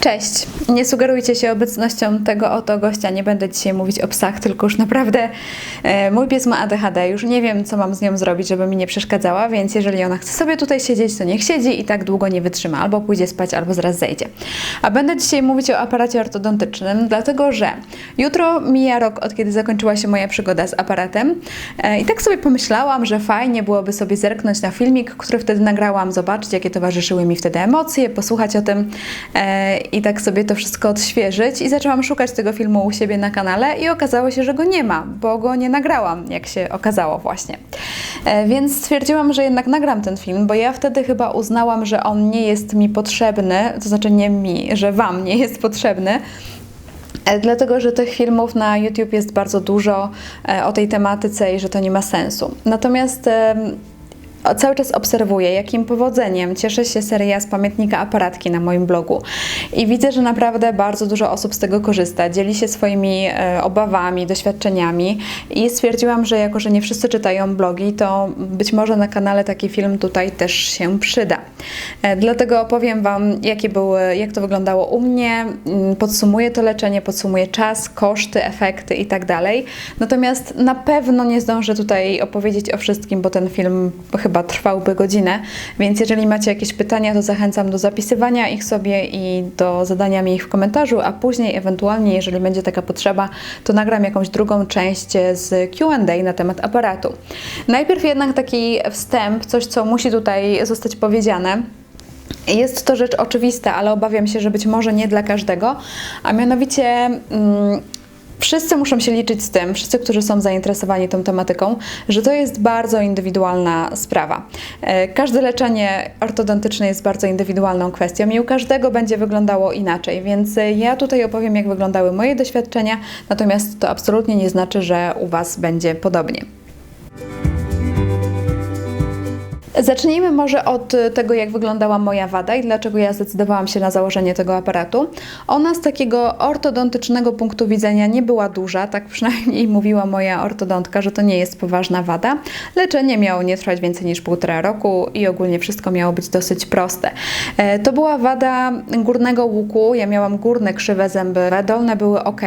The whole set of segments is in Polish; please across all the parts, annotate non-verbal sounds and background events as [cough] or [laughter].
Cześć. Nie sugerujcie się obecnością tego oto gościa. Nie będę dzisiaj mówić o psach, tylko już naprawdę e, mój pies ma ADHD. Już nie wiem, co mam z nią zrobić, żeby mi nie przeszkadzała, więc jeżeli ona chce sobie tutaj siedzieć, to niech siedzi i tak długo nie wytrzyma. Albo pójdzie spać, albo zaraz zejdzie. A będę dzisiaj mówić o aparacie ortodontycznym, dlatego że jutro mija rok, od kiedy zakończyła się moja przygoda z aparatem. E, I tak sobie pomyślałam, że fajnie byłoby sobie zerknąć na filmik, który wtedy nagrałam, zobaczyć, jakie towarzyszyły mi wtedy emocje, posłuchać o tym e, i tak sobie to wszystko odświeżyć. I zaczęłam szukać tego filmu u siebie na kanale i okazało się, że go nie ma, bo go nie nagrałam, jak się okazało właśnie. E, więc stwierdziłam, że jednak nagram ten film, bo ja wtedy chyba uznałam, że on nie jest mi potrzebny, to znaczy nie mi, że Wam nie jest potrzebny. E, Dlatego, że tych filmów na YouTube jest bardzo dużo e, o tej tematyce i że to nie ma sensu. Natomiast cały czas obserwuję, jakim powodzeniem cieszy się seria z pamiętnika aparatki na moim blogu. I widzę, że naprawdę bardzo dużo osób z tego korzysta, dzieli się swoimi e, obawami, doświadczeniami. I stwierdziłam, że jako, że nie wszyscy czytają blogi, to być może na kanale taki film tutaj też się przyda. E, Dlatego opowiem Wam, jakie były, jak to wyglądało u mnie, mm, podsumuję to leczenie, podsumuję czas, koszty, efekty i tak. Natomiast na pewno nie zdążę tutaj opowiedzieć o wszystkim, bo ten film chyba trwałby godzinę, więc jeżeli macie jakieś pytania, to zachęcam do zapisywania ich sobie i do zadania mi ich w komentarzu, a później ewentualnie, jeżeli będzie taka potrzeba, to nagram jakąś drugą część z Q&A na temat aparatu. Najpierw jednak taki wstęp, coś co musi tutaj zostać powiedziane. Jest to rzecz oczywista, ale obawiam się, że być może nie dla każdego, a mianowicie mm, wszyscy muszą się liczyć z tym, wszyscy, którzy są zainteresowani tą tematyką, że to jest bardzo indywidualna sprawa. E, Każde leczenie ortodontyczne jest bardzo indywidualną kwestią i u każdego będzie wyglądało inaczej, więc e, ja tutaj opowiem, jak wyglądały moje doświadczenia, natomiast to absolutnie nie znaczy, że u Was będzie podobnie. Zacznijmy może od tego, jak wyglądała moja wada i dlaczego ja zdecydowałam się na założenie tego aparatu. Ona z takiego ortodontycznego punktu widzenia nie była duża, tak przynajmniej [laughs] mówiła moja ortodontka, że to nie jest poważna wada. Leczenie miało nie trwać więcej niż półtora roku i ogólnie wszystko miało być dosyć proste. E, To była wada górnego łuku, ja miałam górne krzywe zęby, dolne były ok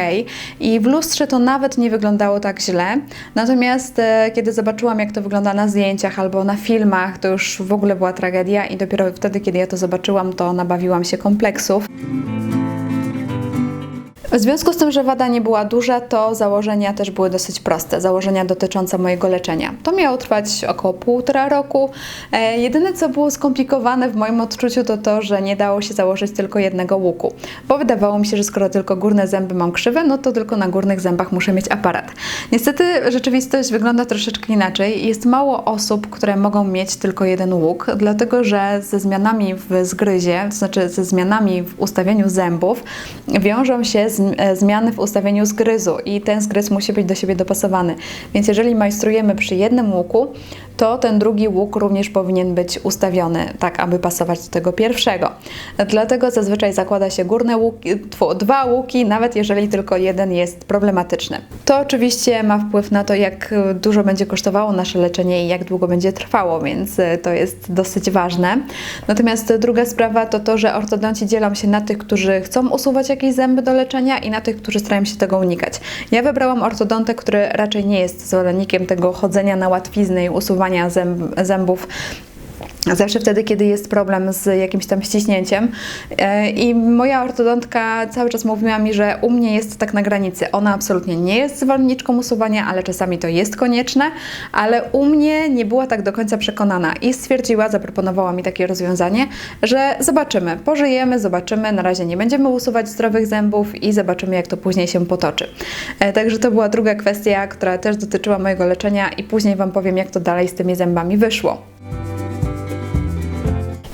i w lustrze to nawet nie wyglądało tak źle. Natomiast e, kiedy zobaczyłam, jak to wygląda na zdjęciach albo na filmach, to już w ogóle była tragedia i dopiero wtedy, kiedy ja to zobaczyłam, to nabawiłam się kompleksów. W związku z tym, że wada nie była duża, to założenia też były dosyć proste. Założenia dotyczące mojego leczenia. To miało trwać około półtora roku. E, jedyne, co było skomplikowane w moim odczuciu, to to, że nie dało się założyć tylko jednego łuku. Bo wydawało mi się, że skoro tylko górne zęby mam krzywe, no to tylko na górnych zębach muszę mieć aparat. Niestety rzeczywistość wygląda troszeczkę inaczej. Jest mało osób, które mogą mieć tylko jeden łuk, dlatego że ze zmianami w zgryzie, to znaczy ze zmianami w ustawieniu zębów, wiążą się z, zmiany w ustawieniu zgryzu i ten zgryz musi być do siebie dopasowany. Więc jeżeli majstrujemy przy jednym łuku, to ten drugi łuk również powinien być ustawiony tak, aby pasować do tego pierwszego. Dlatego zazwyczaj zakłada się górne łuki, dwa łuki, nawet jeżeli tylko jeden jest problematyczny. To oczywiście ma wpływ na to, jak dużo będzie kosztowało nasze leczenie i jak długo będzie trwało, więc e, to jest dosyć ważne. Natomiast druga sprawa to to, że ortodonci dzielą się na tych, którzy chcą usuwać jakieś zęby do leczenia i na tych, którzy starają się tego unikać. Ja wybrałam ortodontę, który raczej nie jest zwolennikiem tego chodzenia na łatwiznę i usuwania zęb, zębów Zawsze wtedy, kiedy jest problem z jakimś tam ściśnięciem. E, I moja ortodontka cały czas mówiła mi, że u mnie jest tak na granicy. Ona absolutnie nie jest zwolenniczką usuwania, ale czasami to jest konieczne, ale u mnie nie była tak do końca przekonana i stwierdziła, zaproponowała mi takie rozwiązanie, że zobaczymy, pożyjemy, zobaczymy, na razie nie będziemy usuwać zdrowych zębów i zobaczymy, jak to później się potoczy. E, Także to była druga kwestia, która też dotyczyła mojego leczenia i później Wam powiem, jak to dalej z tymi zębami wyszło.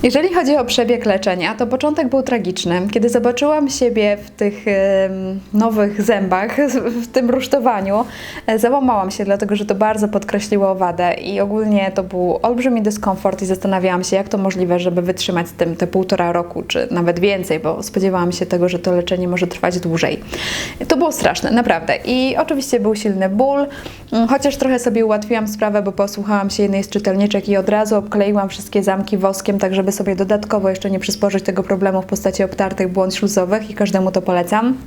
Jeżeli chodzi o przebieg leczenia, to początek był tragiczny. Kiedy zobaczyłam siebie w tych nowych zębach, w tym rusztowaniu, e, załamałam się, dlatego że to bardzo podkreśliło wadę i ogólnie to był olbrzymi dyskomfort i zastanawiałam się, jak to możliwe, żeby wytrzymać z tym te półtora roku, czy nawet więcej, bo spodziewałam się tego, że to leczenie może trwać dłużej. To było straszne, naprawdę. I oczywiście był silny ból, mm, chociaż trochę sobie ułatwiłam sprawę, bo posłuchałam się jednej z czytelniczek i od razu obkleiłam wszystkie zamki woskiem, tak żeby żeby sobie dodatkowo jeszcze nie przysporzyć tego problemu w postaci obtartych błąd śluzowych i każdemu to polecam.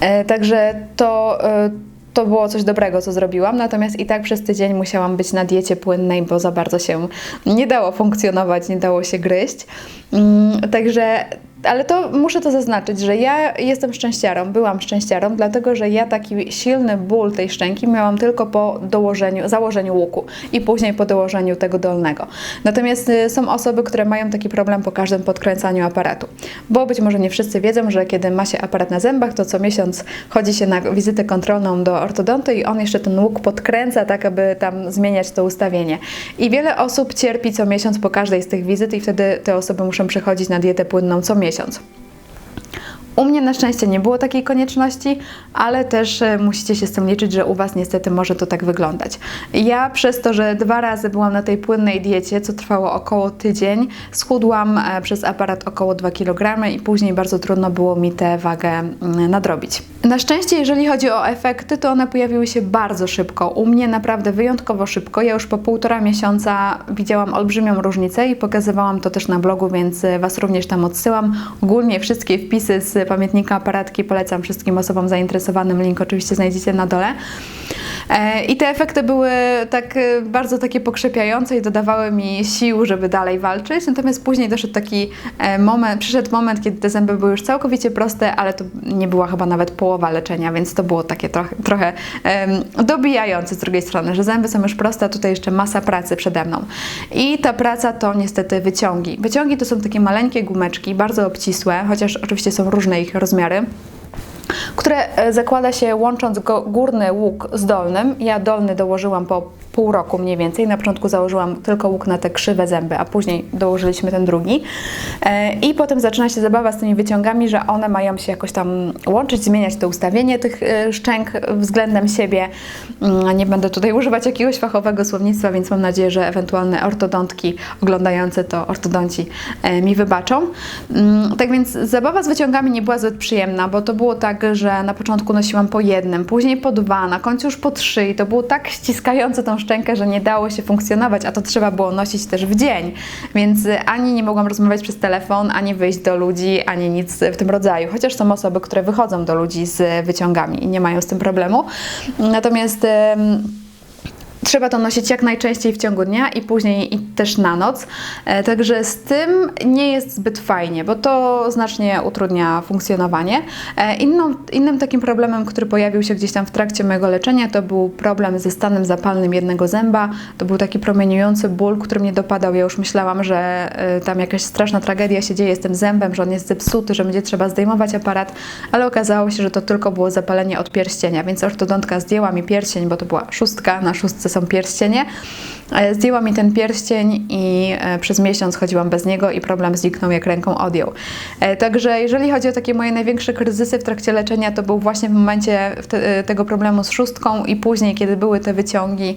E, Także to, e, to było coś dobrego, co zrobiłam. Natomiast i tak przez tydzień musiałam być na diecie płynnej, bo za bardzo się nie dało funkcjonować, nie dało się gryźć. Mm, Także. Ale to muszę to zaznaczyć, że ja jestem szczęściarą, byłam szczęściarą, dlatego że ja taki silny ból tej szczęki miałam tylko po dołożeniu, założeniu łuku i później po dołożeniu tego dolnego. Natomiast y, są osoby, które mają taki problem po każdym podkręcaniu aparatu, bo być może nie wszyscy wiedzą, że kiedy ma się aparat na zębach, to co miesiąc chodzi się na wizytę kontrolną do ortodonty i on jeszcze ten łuk podkręca, tak aby tam zmieniać to ustawienie. I wiele osób cierpi co miesiąc po każdej z tych wizyt i wtedy te osoby muszą przechodzić na dietę płynną co miesiąc. месяц. U mnie na szczęście nie było takiej konieczności, ale też e, musicie się z tym liczyć, że u Was niestety może to tak wyglądać. Ja przez to, że dwa razy byłam na tej płynnej diecie, co trwało około tydzień, schudłam e, przez aparat około 2 kg i później bardzo trudno było mi tę wagę mm, nadrobić. Na szczęście, jeżeli chodzi o efekty, to one pojawiły się bardzo szybko. U mnie naprawdę wyjątkowo szybko. Ja już po półtora miesiąca widziałam olbrzymią różnicę i pokazywałam to też na blogu, więc e, Was również tam odsyłam. Ogólnie wszystkie wpisy z pamiętnika aparatki polecam wszystkim osobom zainteresowanym. Link oczywiście znajdziecie na dole. E, I te efekty były tak e, bardzo takie pokrzepiające i dodawały mi sił, żeby dalej walczyć. Natomiast później doszedł taki e, moment, przyszedł moment, kiedy te zęby były już całkowicie proste, ale to nie była chyba nawet połowa leczenia, więc to było takie trochę, trochę em, dobijające z drugiej strony, że zęby są już proste, a tutaj jeszcze masa pracy przede mną. I ta praca to niestety wyciągi. Wyciągi to są takie maleńkie gumeczki, bardzo obcisłe, chociaż oczywiście są różne ich rozmiary które e, zakłada się łącząc górny łuk z dolnym. Ja dolny dołożyłam po pół roku mniej więcej. Na początku założyłam tylko łuk na te krzywe zęby, a później dołożyliśmy ten drugi. E, I potem zaczyna się zabawa z tymi wyciągami, że one mają się jakoś tam łączyć, zmieniać to ustawienie tych e, szczęk względem siebie. Mm, Nie będę tutaj używać jakiegoś fachowego słownictwa, więc mam nadzieję, że ewentualne ortodontki oglądające to ortodonci e, mi wybaczą. Mm, Tak więc zabawa z wyciągami nie była zbyt przyjemna, bo to było tak, że na początku nosiłam po jednym, później po dwa, na końcu już po trzy i to było tak ściskające tą szczękę, że nie dało się funkcjonować, a to trzeba było nosić też w dzień, więc y, ani nie mogłam rozmawiać przez telefon, ani wyjść do ludzi, ani nic w tym rodzaju, chociaż są osoby, które wychodzą do ludzi z wyciągami i nie mają z tym problemu. Natomiast Trzeba to nosić jak najczęściej w ciągu dnia i później i też na noc. E, Także z tym nie jest zbyt fajnie, bo to znacznie utrudnia funkcjonowanie. E, Inną, innym takim problemem, który pojawił się gdzieś tam w trakcie mojego leczenia, to był problem ze stanem zapalnym jednego zęba. To był taki promieniujący ból, który mnie dopadał. Ja już myślałam, że e, tam jakaś straszna tragedia się dzieje z tym zębem, że on jest zepsuty, że będzie trzeba zdejmować aparat, ale okazało się, że to tylko było zapalenie od pierścienia, więc ortodontka zdjęła mi pierścień, bo to była szóstka, na szóstce są pierścienie. E, Zdjęła mi ten pierścień i e, przez miesiąc chodziłam bez niego i problem zniknął jak ręką odjął. E, Także jeżeli chodzi o takie moje największe kryzysy w trakcie leczenia, to był właśnie w momencie tego problemu z szóstką i później, kiedy były te wyciągi.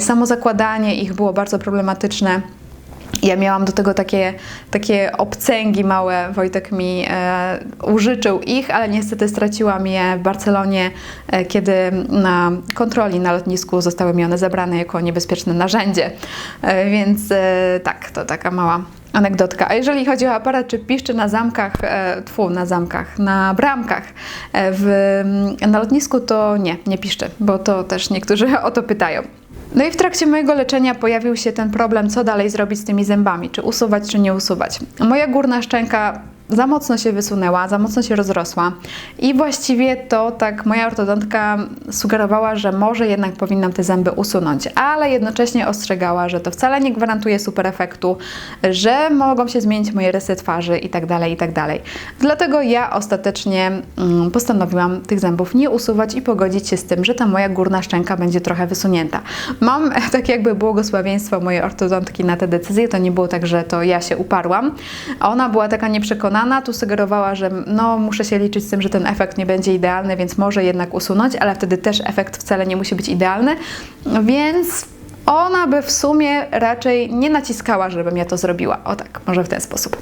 Samo zakładanie ich było bardzo problematyczne. Ja miałam do tego takie, takie obcęgi małe, Wojtek mi e, użyczył ich, ale niestety straciłam je w Barcelonie, e, kiedy na kontroli na lotnisku zostały mi one zabrane jako niebezpieczne narzędzie. E, więc e, tak, to taka mała anegdotka. A jeżeli chodzi o aparat, czy piszczy na zamkach, e, tfu, na zamkach, na bramkach e, w, na lotnisku, to nie, nie piszczy, bo to też niektórzy [laughs] o to pytają. No i w trakcie mojego leczenia pojawił się ten problem, co dalej zrobić z tymi zębami, czy usuwać, czy nie usuwać. Moja górna szczęka za mocno się wysunęła, za mocno się rozrosła i właściwie to tak moja ortodontka sugerowała, że może jednak powinnam te zęby usunąć, ale jednocześnie ostrzegała, że to wcale nie gwarantuje super efektu, że mogą się zmienić moje rysy twarzy i tak dalej, i tak. Dlatego ja ostatecznie mm, postanowiłam tych zębów nie usuwać i pogodzić się z tym, że ta moja górna szczęka będzie trochę wysunięta. Mam [laughs] tak jakby błogosławieństwo mojej ortodontki na tę decyzję, to nie było tak, że to ja się uparłam. Ona była taka nieprzekonana, tu sugerowała, że no muszę się liczyć z tym, że ten efekt nie będzie idealny, więc może jednak usunąć, ale wtedy też efekt wcale nie musi być idealny, więc ona by w sumie raczej nie naciskała, żebym ja to zrobiła. O tak, może w ten sposób.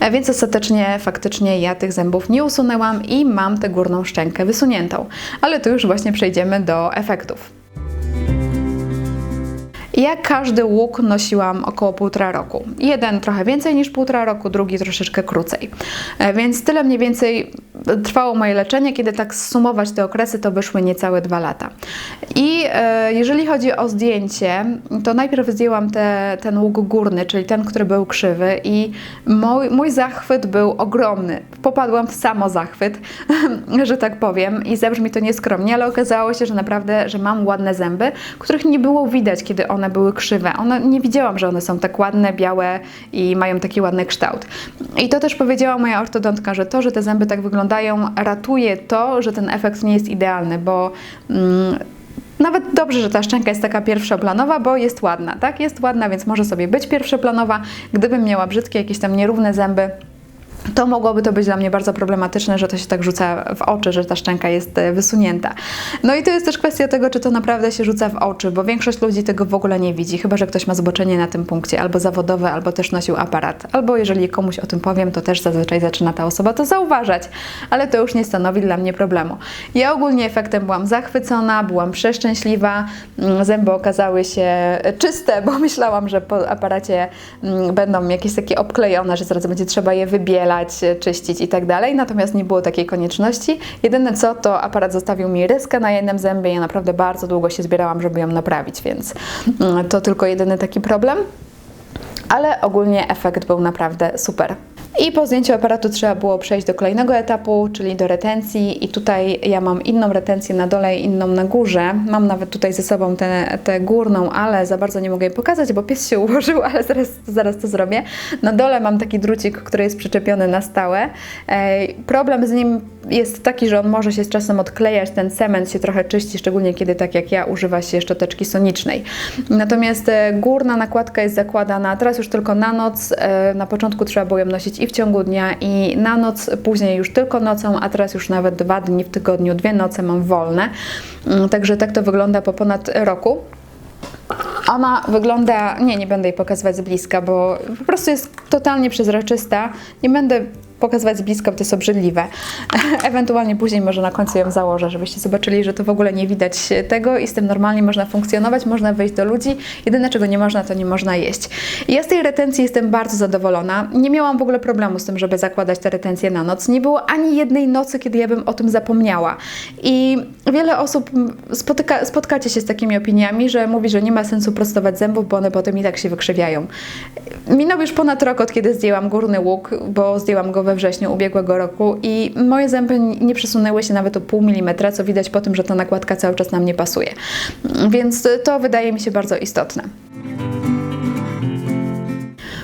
E, Więc ostatecznie, faktycznie ja tych zębów nie usunęłam i mam tę górną szczękę wysuniętą. Ale tu już właśnie przejdziemy do efektów. Ja każdy łuk nosiłam około półtora roku. Jeden trochę więcej niż półtora roku, drugi troszeczkę krócej. E, Więc tyle mniej więcej trwało moje leczenie. Kiedy tak sumować te okresy, to wyszły niecałe dwa lata. I e, jeżeli chodzi o zdjęcie, to najpierw zdjęłam te, ten łuk górny, czyli ten, który był krzywy i mój, mój zachwyt był ogromny. Popadłam w samo zachwyt, [laughs] że tak powiem i zabrzmi to nieskromnie, ale okazało się, że naprawdę, że mam ładne zęby, których nie było widać, kiedy one były krzywe. One, nie widziałam, że one są tak ładne, białe i mają taki ładny kształt. I to też powiedziała moja ortodontka, że to, że te zęby tak wyglądają, ratuje to, że ten efekt nie jest idealny, bo mm, nawet dobrze, że ta szczęka jest taka pierwszoplanowa, bo jest ładna, tak? Jest ładna, więc może sobie być pierwszoplanowa. Gdybym miała brzydkie, jakieś tam nierówne zęby, to mogłoby to być dla mnie bardzo problematyczne, że to się tak rzuca w oczy, że ta szczęka jest e, wysunięta. No i to jest też kwestia tego, czy to naprawdę się rzuca w oczy, bo większość ludzi tego w ogóle nie widzi, chyba że ktoś ma zboczenie na tym punkcie, albo zawodowe, albo też nosił aparat, albo jeżeli komuś o tym powiem, to też zazwyczaj zaczyna ta osoba to zauważać, ale to już nie stanowi dla mnie problemu. Ja ogólnie efektem byłam zachwycona, byłam przeszczęśliwa, mm, zęby okazały się czyste, bo [laughs] myślałam, że po aparacie mm, będą jakieś takie obklejone, że zaraz będzie trzeba je wybielać, czyścić i tak dalej, natomiast nie było takiej konieczności. Jedyne co, to aparat zostawił mi ryskę na jednym zębie, ja naprawdę bardzo długo się zbierałam, żeby ją naprawić, więc mm, to tylko jedyny taki problem. Ale ogólnie efekt był naprawdę super. I po zdjęciu aparatu trzeba było przejść do kolejnego etapu, czyli do retencji. I tutaj ja mam inną retencję na dole inną na górze. Mam nawet tutaj ze sobą tę, górną, ale za bardzo nie mogę jej pokazać, bo pies się [laughs] ułożył, ale zaraz, zaraz to zrobię. Na dole mam taki drucik, który jest przyczepiony na stałe. Problem z nim jest taki, że on może się z czasem odklejać, ten cement się trochę czyści, szczególnie kiedy tak jak ja używa się szczoteczki sonicznej. Natomiast e, górna nakładka jest zakładana teraz już tylko na noc. E, na początku trzeba było ją nosić i w ciągu dnia i na noc, później już tylko nocą, a teraz już nawet dwa dni w tygodniu, dwie noce mam wolne. Mm, Także tak to wygląda po ponad roku. Ona wygląda, nie, nie będę jej pokazywać z bliska, bo po prostu jest totalnie przezroczysta. Nie będę pokazywać z bliska, bo to jest obrzydliwe. [laughs] Ewentualnie później może na końcu ją założę, żebyście zobaczyli, że to w ogóle nie widać tego i z tym normalnie można funkcjonować, można wyjść do ludzi. Jedyne czego nie można, to nie można jeść. I ja z tej retencji jestem bardzo zadowolona. Nie miałam w ogóle problemu z tym, żeby zakładać te retencje na noc. Nie było ani jednej nocy, kiedy ja bym o tym zapomniała. I wiele osób spotyka, spotkacie się z takimi opiniami, że mówi, że nie ma sensu prostować zębów, bo one potem i tak się wykrzywiają. Minął już ponad rok, od kiedy zdjęłam górny łuk, bo zdjęłam go we wrześniu ubiegłego roku i moje zęby nie przesunęły się nawet o pół milimetra, co widać po tym, że ta nakładka cały czas na mnie pasuje. Więc to wydaje mi się bardzo istotne.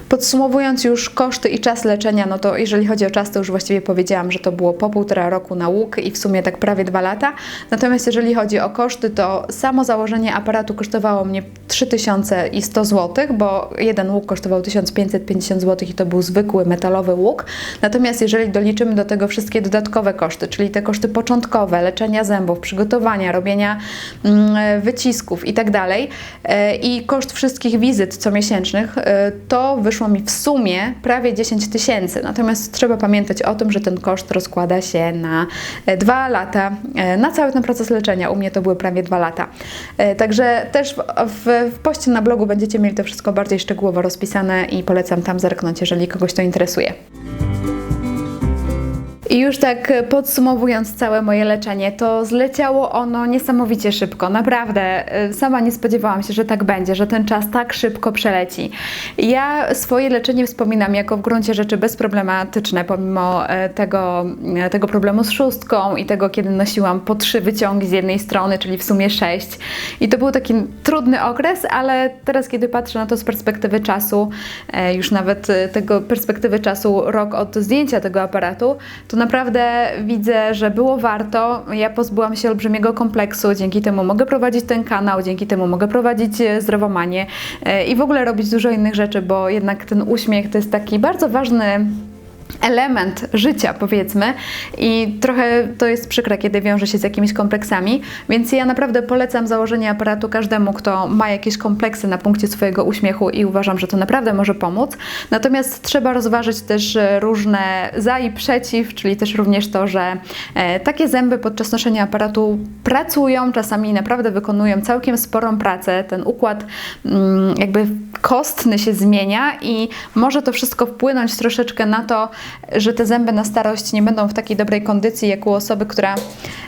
Podsumowując już koszty i czas leczenia, no to jeżeli chodzi o czas, to już właściwie powiedziałam, że to było po półtora roku na łuk i w sumie tak prawie dwa lata. Natomiast jeżeli chodzi o koszty, to samo założenie aparatu kosztowało mnie 3100 zł, bo jeden łuk kosztował 1550 zł i to był zwykły metalowy łuk. Natomiast jeżeli doliczymy do tego wszystkie dodatkowe koszty, czyli te koszty początkowe, leczenia zębów, przygotowania, robienia mm, wycisków i tak e, i koszt wszystkich wizyt comiesięcznych, e, to wyszło mi w sumie prawie 10 tysięcy. Natomiast trzeba pamiętać o tym, że ten koszt rozkłada się na e, dwa lata, e, na cały ten proces leczenia. U mnie to były prawie dwa lata. E, Także też w, w, w poście na blogu będziecie mieli to wszystko bardziej szczegółowo rozpisane i polecam tam zerknąć, jeżeli kogoś to interesuje. I już tak podsumowując całe moje leczenie, to zleciało ono niesamowicie szybko, naprawdę. Y, Sama nie spodziewałam się, że tak będzie, że ten czas tak szybko przeleci. Ja swoje leczenie wspominam jako w gruncie rzeczy bezproblematyczne, pomimo e, tego, e, tego problemu z szóstką i tego, kiedy nosiłam po trzy wyciągi z jednej strony, czyli w sumie sześć. I to był taki trudny okres, ale teraz, kiedy patrzę na to z perspektywy czasu, e, już nawet e, tego perspektywy czasu rok od zdjęcia tego aparatu, to naprawdę widzę, że było warto. Ja pozbyłam się olbrzymiego kompleksu, dzięki temu mogę prowadzić ten kanał, dzięki temu mogę prowadzić e, zdrowomanię e, i w ogóle robić dużo innych rzeczy, bo jednak ten uśmiech to jest taki bardzo ważny element życia, powiedzmy, i trochę to jest przykre, kiedy wiąże się z jakimiś kompleksami, więc ja naprawdę polecam założenie aparatu każdemu, kto ma jakieś kompleksy na punkcie swojego uśmiechu i uważam, że to naprawdę może pomóc. Natomiast trzeba rozważyć też różne za i przeciw, czyli też również to, że e, takie zęby podczas noszenia aparatu pracują, czasami naprawdę wykonują całkiem sporą pracę. Ten układ mm, jakby kostny się zmienia i może to wszystko wpłynąć troszeczkę na to, że te zęby na starość nie będą w takiej dobrej kondycji, jak u osoby, która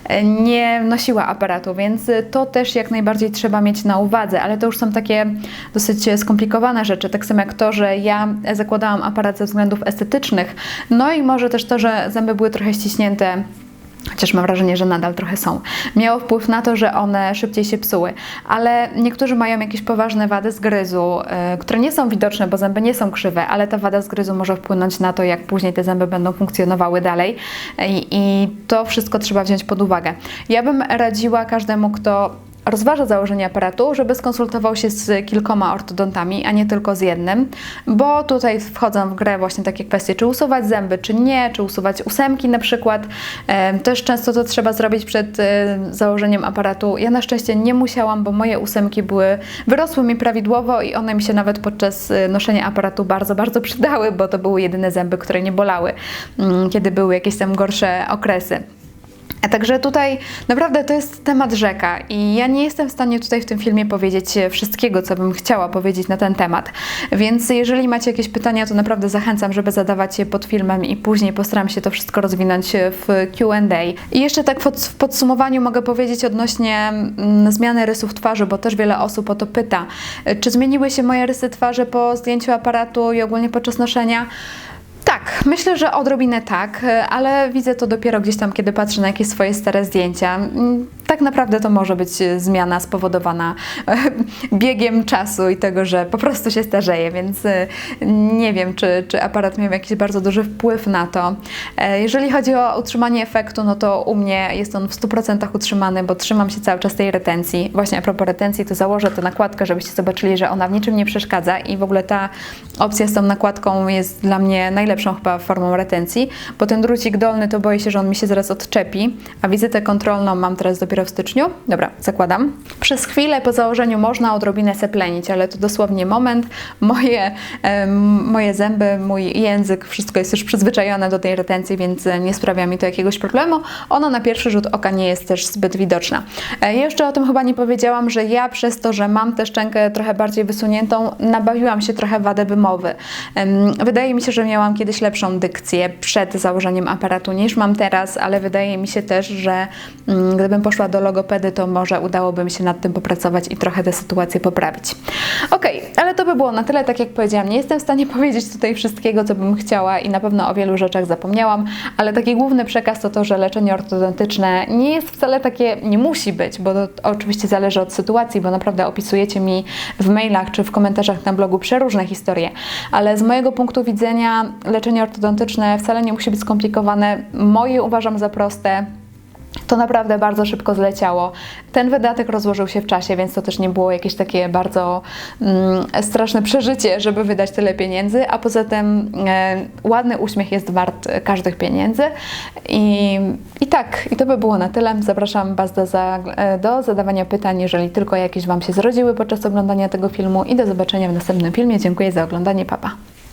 e, nie nosiła aparatu, więc e, to też jak najbardziej trzeba mieć na uwadze, ale to już są takie dosyć skomplikowane rzeczy, tak samo jak to, że ja zakładałam aparat ze względów estetycznych, no i może też to, że zęby były trochę ściśnięte chociaż mam wrażenie, że nadal trochę są, miało wpływ na to, że one szybciej się psuły. Ale niektórzy mają jakieś poważne wady zgryzu, yy, które nie są widoczne, bo zęby nie są krzywe, ale ta wada zgryzu może wpłynąć na to, jak później te zęby będą funkcjonowały dalej. I, i to wszystko trzeba wziąć pod uwagę. Ja bym radziła każdemu, kto rozważa założenie aparatu, żeby skonsultował się z kilkoma ortodontami, a nie tylko z jednym, bo tutaj wchodzą w grę właśnie takie kwestie, czy usuwać zęby, czy nie, czy usuwać ósemki na przykład. Też często to trzeba zrobić przed e, założeniem aparatu. Ja na szczęście nie musiałam, bo moje ósemki były, wyrosły mi prawidłowo i one mi się nawet podczas e, noszenia aparatu bardzo, bardzo przydały, bo to były jedyne zęby, które nie bolały, mm, kiedy były jakieś tam gorsze okresy. Także tutaj naprawdę to jest temat rzeka i ja nie jestem w stanie tutaj w tym filmie powiedzieć wszystkiego, co bym chciała powiedzieć na ten temat. Więc jeżeli macie jakieś pytania, to naprawdę zachęcam, żeby zadawać je pod filmem i później postaram się to wszystko rozwinąć w Q&A. I jeszcze tak w podsumowaniu mogę powiedzieć odnośnie mm, zmiany rysów twarzy, bo też wiele osób o to pyta. Czy zmieniły się moje rysy twarzy po zdjęciu aparatu i ogólnie podczas noszenia? Tak, myślę, że odrobinę tak, ale widzę to dopiero gdzieś tam, kiedy patrzę na jakieś swoje stare zdjęcia. Tak naprawdę to może być zmiana spowodowana e, biegiem czasu i tego, że po prostu się starzeje, więc e, nie wiem, czy, czy aparat miał jakiś bardzo duży wpływ na to. E, Jeżeli chodzi o utrzymanie efektu, no to u mnie jest on w 100% utrzymany, bo trzymam się cały czas tej retencji. Właśnie a propos retencji, to założę tę nakładkę, żebyście zobaczyli, że ona w niczym nie przeszkadza i w ogóle ta opcja z tą nakładką jest dla mnie najlepszą chyba formą retencji, bo ten drucik dolny to boję się, że on mi się zaraz odczepi, a wizytę kontrolną mam teraz dopiero w styczniu. Dobra, zakładam. Przez chwilę po założeniu można odrobinę seplenić, ale to dosłownie moment. Moje, moje zęby, mój język, wszystko jest już przyzwyczajone do tej retencji, więc e, nie sprawia mi to jakiegoś problemu. Ona na pierwszy rzut oka nie jest też zbyt widoczna. E, Jeszcze o tym chyba nie powiedziałam, że ja przez to, że mam tę szczękę trochę bardziej wysuniętą, nabawiłam się trochę wady wymowy. Wydaje mi się, że miałam kiedyś lepszą dykcję przed założeniem aparatu niż mam teraz, ale wydaje mi się też, że mm, gdybym poszła do logopedy, to może udałoby mi się nad tym popracować i trochę tę sytuację poprawić. Okej, ale to by było na tyle, tak jak powiedziałam. Nie jestem w stanie [laughs] powiedzieć tutaj wszystkiego, co bym chciała i na pewno o wielu rzeczach zapomniałam, ale taki główny przekaz to to, że leczenie ortodontyczne nie jest wcale takie, nie musi być, bo to oczywiście zależy od sytuacji, bo naprawdę opisujecie mi w mailach czy w komentarzach na blogu przeróżne historie, ale z mojego punktu widzenia leczenie ortodontyczne wcale nie musi być skomplikowane. Moje uważam za proste. To naprawdę bardzo szybko zleciało. Ten wydatek rozłożył się w czasie, więc to też nie było jakieś takie bardzo mm, straszne przeżycie, żeby wydać tyle pieniędzy, a poza tym e, ładny uśmiech jest wart każdych pieniędzy. I, I tak, i to by było na tyle. Zapraszam Was do, za, e, do zadawania pytań, jeżeli tylko jakieś Wam się zrodziły podczas oglądania tego filmu i do zobaczenia w następnym filmie. Dziękuję za oglądanie, papa.